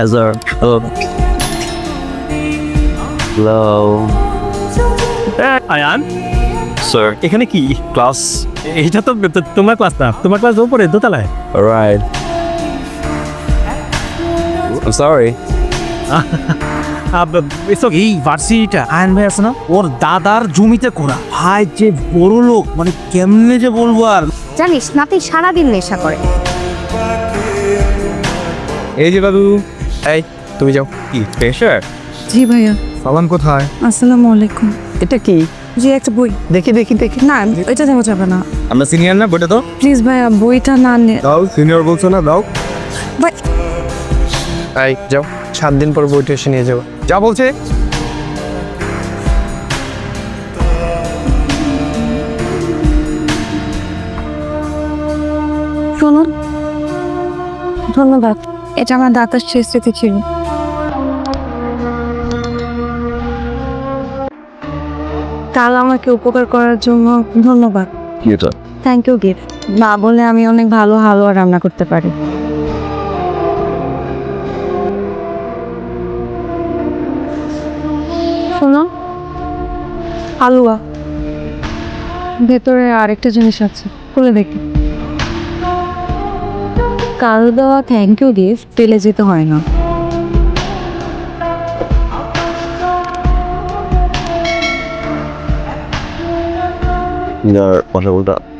Hello. Hello. Hello. Ayaan Sir. এখানে কি class এটা তো তো- তোমার ক্লাস না তোমার ক্লাস উপরে দোতলায় Alright. I'm sorry. এই ভার্সিটিটা আয়ন ভাই আছে না ওর দাদার জমিতে করা ভাই যে বড় লোক মানে কেমনে যে বলব আর জানিস নাতি সারাদিন নেশা করে এই যে বাবু এই তুমি যাও। কি প্রেশার জি ভাইয়া। সালাম কোথায়? আসসালামু আলাইকুম। এটা কি? জি একটা বই। দেখি দেখি দেখি। না এটা দেওয়া যাবে না। আমরা সিনিয়র না বইটা তো? প্লিজ ভাইয়া বইটা না নে দাও সিনিয়র বলছো না দাও। ভাই এই যাও। সাত দিন পর বইটা এসে নিয়ে যাব। যা বলছে। শুনুন ধন্যবাদ। এটা আমার দাতার শেষ স্মৃতি ছিল। কাল আমাকে উপকার করার জন্য ধন্যবাদ। থ্যাংক ইউ গিফট মা বলে আমি অনেক ভালো হালুয়া রান্না করতে পারি। শোনো হালুয়া। ভেতরে আরেকটা জিনিস আছে খুলে দেখি। কাল দেওয়া থ্যাংক ইউ গিফট ফেলে যেতে হয় না।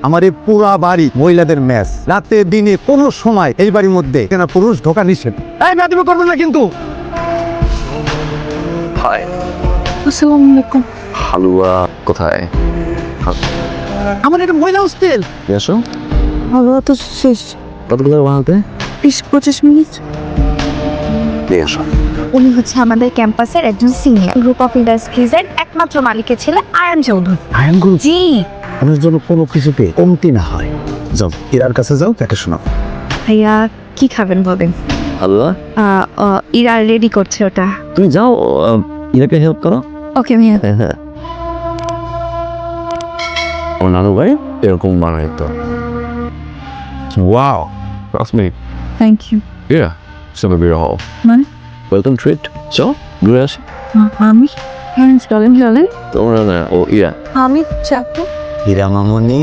আমার এই পুরা বাড়ি মহিলাদের ম্যাচ রাতে দিনে কোনো সময় এই বাড়ির মধ্যে কেন পুরুষ ঢোকা নিষেধ। এই ম্যাদিমি করবেন না কিন্তু! হাই আসসালামু আলাইকুম। হালুয়া কোথায়? আমার এটা মহিলা হোস্টেল আসো। হালুয়া তো শেষ। কতগুলো বানাতে বিশ পঁচিশ মিনিট। নিয়ে আসো উনি হচ্ছে আমাদের ক্যাম্পাসের একজন সিনিয়র। গ্রুপ অফ ইন্ডাস্ট্রিজের একমাত্র মালিকের ছেলে আয়ান চৌধুরী। আয়ন গুরু? জি। মানুষ যেন কোনো কিছুতে কমতি না হয়। যাও এরার কাছে যাও তাকে শোনাও। ভাইয়া কি খাবেন বলেন? হালুয়া? ইরা রেডি করছে ওটা। তুমি যাও ইরাকে হেল্প করো। ওকে ভাইয়া। হ্যাঁ হ্যাঁ। আমার নানু ভাই এরকম বানাই তো। Wow! Trust me thank you Yeah, some of your hall. মানে? Welcome treat. So, ঘুরে আসি আমি হ্যাঁ চলেন চলেন তোমরা না ও ইয়া আমি চাকু হীরা মামনি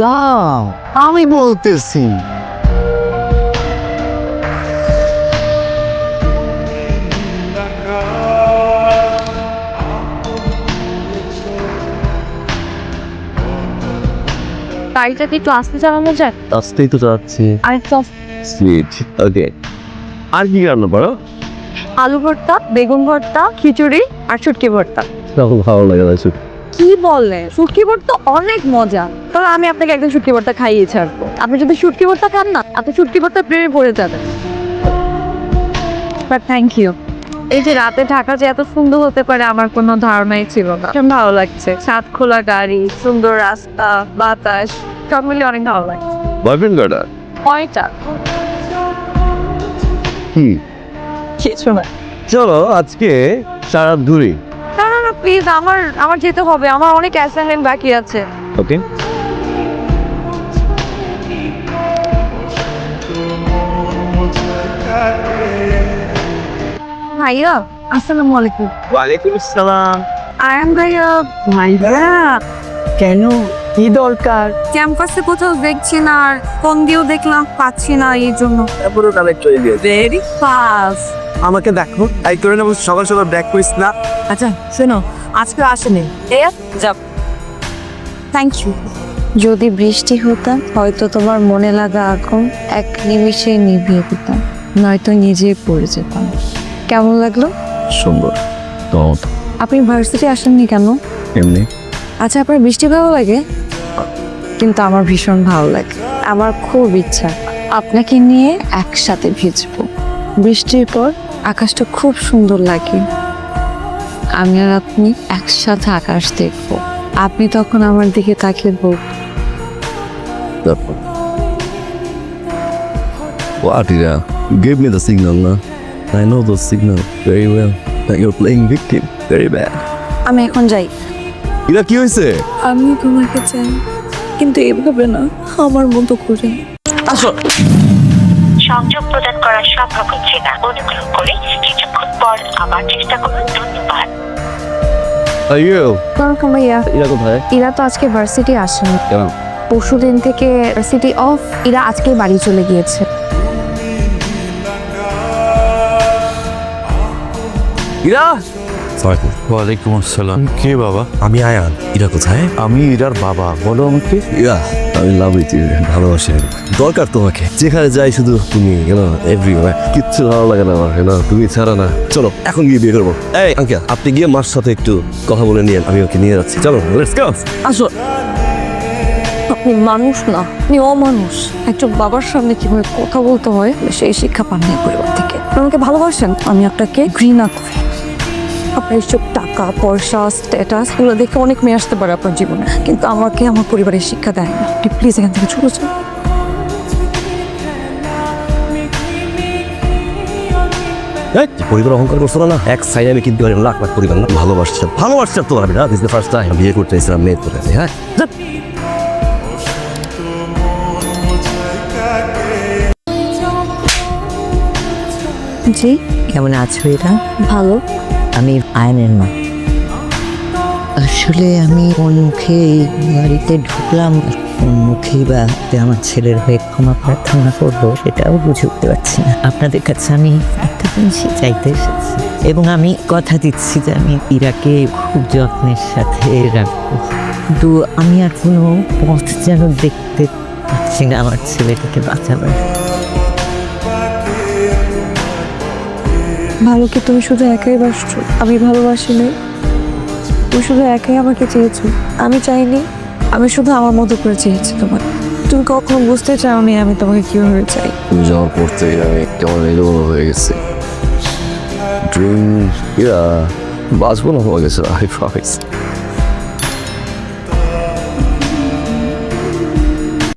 যাও আমি বলতেছি গাড়িটা কি একটু আসতে চালানো যায়? আসতেই তো যাচ্ছি আর সব সুইট ওকে আর কি রান্না পারো আলু ভর্তা বেগুন ভর্তা খিচুড়ি আর শুটকি ভর্তা। তখন ভালো লাগে না কি বলে? শুটকি ভর্তা অনেক মজা। তবে আমি আপনাকে একদিন শুটকি ভর্তা খাইয়ে ছাড়বো। আপনি যদি শুটকি ভর্তা খান না আপনি শুটকি ভর্তা প্রেমে পড়ে যাবেন। বাট থ্যাংক ইউ এই যে রাতে ঢাকা যে এত সুন্দর হতে পারে আমার কোনো ধারণাই ছিল না। ভালো লাগছে। ছাদ খোলা গাড়ি সুন্দর রাস্তা বাতাস সব মিলিয়ে অনেক ভালো লাগছে। বয়ফ্রেন্ড কটা কয়টা কি কিছু না। চলো আজকে সারা দূরে না না না প্লিজ আমার আমার যেতে হবে। আমার অনেক অ্যাসাইনমেন্ট বাকি আছে। ওকে ভাইয়া আসসালামু আলাইকুম। ওয়ালাইকুম আসসালাম। আয়ান ভাইয়া। ভাইয়া কেন? কি দরকার? ক্যাম্পাসে কোথাও দেখছি না আর ফোন দিয়েও দেখলাম পাচ্ছি না এই জন্য। পুরো কালেক্ট করে দিয়েছে ভেরি ফাস্ট আমাকে দেখো। এই করে নেব সকাল সকাল ব্যাক করিস না। আচ্ছা শোনো আজকে আসেনি। যাব থ্যাংক ইউ যদি বৃষ্টি হতাম হয়তো তোমার মনে লাগা আগুন এক নিমিষে নিভিয়ে দিতাম নয়তো নিজেই পড়ে যেতাম। কেমন লাগল? সুন্দর। তো আপনি ভার্সিটি আসেননি কেন? এমনি। আচ্ছা আপনার বৃষ্টি ভালো লাগে? কিন্তু আমার ভীষণ ভালো লাগে। আমার খুব ইচ্ছা। আপনাকে নিয়ে একসাথে ভিজবো। বৃষ্টির পর আকাশটা খুব সুন্দর লাগে। আমি আর আপনি একসাথে আকাশ দেখব। আপনি তখন আমার দিকে তাকিয়ে বল। What me the signal, no? I know those signal very well. That you're playing victim. Very bad. আমি এখন যাই। ইরা কি হয়েছে? আমি তোমাকে চাই কিন্তু এভাবে না আমার মতো করে। আসো। সংযোগ প্রদান করা সম্ভব হচ্ছে না অনুগ্রহ করে কিছুক্ষণ পর আবার চেষ্টা করুন ধন্যবাদ। আইও। ওয়েলকাম ভাইয়া। এরা কোথায়? ইরা তো আজকে ভার্সিটি আসেনি। কেন? পরশু দিন থেকে ভার্সিটি অফ ইরা আজকে বাড়ি চলে গিয়েছে। ইরা? ওয়ালাইকুম আসসালাম। কে বাবা? আমি আয়ান। ইরা কোথায়? আমি ইরার বাবা। বলো আমাকে। ইরা আমি লাভ ইউ ভালোবাসি। দরকার তোমাকে। যেখানে যাই শুধু তুমি কেন এভরিওয়ার কিচ্ছু ভালো লাগে না আমার তুমি ছাড়া না। চলো এখন গিয়ে বিয়ে করব। এই আঙ্কেল আপনি গিয়ে মার সাথে একটু কথা বলে নিয়ে আমি ওকে নিয়ে যাচ্ছি। চলো লেটস গো আসো। আপনি মানুষ না আপনি অমানুষ। একজন বাবার সামনে কীভাবে কথা বলতে হয় সেই শিক্ষা পান না পরিবার থেকে। আমাকে ভালোবাসেন। আমি আপনাকে ঘৃণা করি। আপনার এইসব টাকা পয়সা স্ট্যাটাস এগুলো দেখে অনেক মেয়ে আসতে পারে আপনার জীবনে। কিন্তু আমাকে আমার পরিবারের শিক্ষা দেয় না। আপনি প্লিজ এখান থেকে চলে যান। পরিবার অহংকার করছ না এক সাইডে আমি কিন্তু লাখ লাখ পরিবার না। ভালোবাসছে ভালোবাসছে তো আমি না দিস দ্য ফার্স্ট টাইম বিয়ে করতে এসেছিলাম মেয়ের তোর কাছে হ্যাঁ? জি কেমন আছো এটা ভালো। আমি আয়নের মা। আসলে আমি কোন মুখে বাড়িতে ঢুকলাম, কোন মুখেই বা আমার ছেলের হয়ে ক্ষমা প্রার্থনা করব, সেটাও বুঝে উঠতে পারছি না। আপনাদের কাছে আমি একটা জিনিসই চাইতে এসেছি। এবং আমি কথা দিচ্ছি যে আমি ইরাকে খুব যত্নের সাথে রাখব। কিন্তু আমি আর কোনো পথ যেন দেখতে পাচ্ছি না আমার ছেলেটাকে বাঁচাবার। ভালো কি তুমি শুধু একাই বাসছো? আমি ভালোবাসি নাই তুমি শুধু একাই আমাকে চেয়েছো। আমি চাইনি, আমি শুধু আমার মতো করে চেয়েছি তোমাকে তুমি কখনো বুঝতে চাওনি আমি তোমাকে কীভাবে চাই। তুমি যাওয়ার পর থেকে আমি কেমন এলোমেলো হয়ে গেছি। ড্রিম ইয়া, বাঁচবো না হয়ে গেছে আই প্রমিস